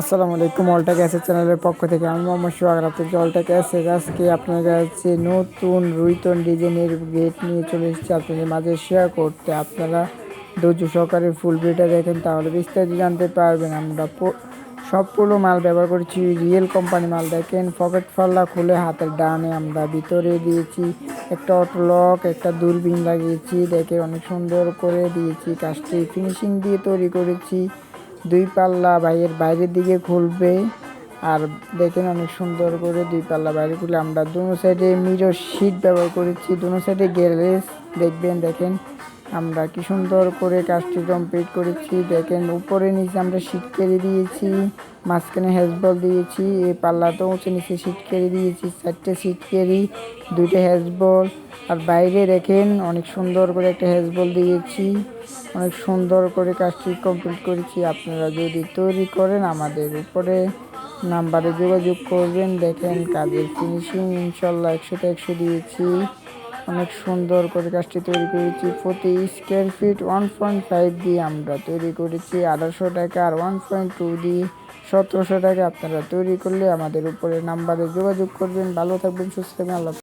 আসসালামু আলাইকুম, অলটা গ্যাসের চ্যানেলের পক্ষ থেকে। আমি মোহাম্মদ সোহাগ আপনাদের অলটা গ্যাসে আজকে আপনার কাছে নতুন রুইতন ডিজাইনের গেট নিয়ে চলে এসেছি। আপনাদের মাঝে শেয়ার করতে। আপনারা ধৈর্য সহকারে ফুল ভিডিওটা দেখেন, তাহলে বিস্তারিত জানতে পারবেন। আমরা সবগুলো মাল ব্যবহার করেছি রিয়েল কোম্পানি মাল। দেখেন পকেট ফাল্লা খুলে হাতের ডানে আমরা ভিতরে দিয়েছি একটা অটলক একটা দূরবীন লাগিয়েছি। দেখে অনেক সুন্দর করে দিয়েছি। কাজটি ফিনিশিং দিয়ে তৈরি করেছি। দুই পাল্লা বাইরের বাইরের দিকে খুলবে। আর দেখেন অনেক সুন্দর করে দুই পাল্লা বাইরে খুলে আমরা দুনো সাইডে মিরর শিট ব্যবহার করেছি, দুনো সাইডে গ্যারেজ দেখবেন, দেখেন। আমরা কি সুন্দর করে কাজটি কমপ্লিট করেছি। দেখেন, উপরে নিচে আমরা শিট কেড়ে দিয়েছি, মাঝখানে হ্যাজবল দিয়েছি এই পাল্লাতেও উঁচু নিচে শিট কেড়ে দিয়েছি, চারটে শিট কেড়ি, দুইটা হ্যাজবল আর বাইরে দেখেন, অনেক সুন্দর করে একটা হ্যাজবল দিয়েছি, অনেক সুন্দর করে কাজটি কমপ্লিট করেছি। আপনারা যদি তৈরি করেন আমাদের উপরে নাম্বারে যোগাযোগ করবেন। দেখেন, কাজের ফিনিশিং ইনশাল্লাহ একশোতে একশো দিয়েছি। অনেক সুন্দর করে গাছটি তৈরি করেছি। প্রতি square feet one point five দিয়ে আমরা তৈরি করেছি। আঠারোশো টাকা আর ওয়ান পয়েন্ট টু দিয়ে সতেরোশো টাকা। আপনারা তৈরি করলে আমাদের উপরে নাম্বারে যোগাযোগ করবেন। ভালো থাকবেন, সুস্থ থাকবেন। আল্লাহ।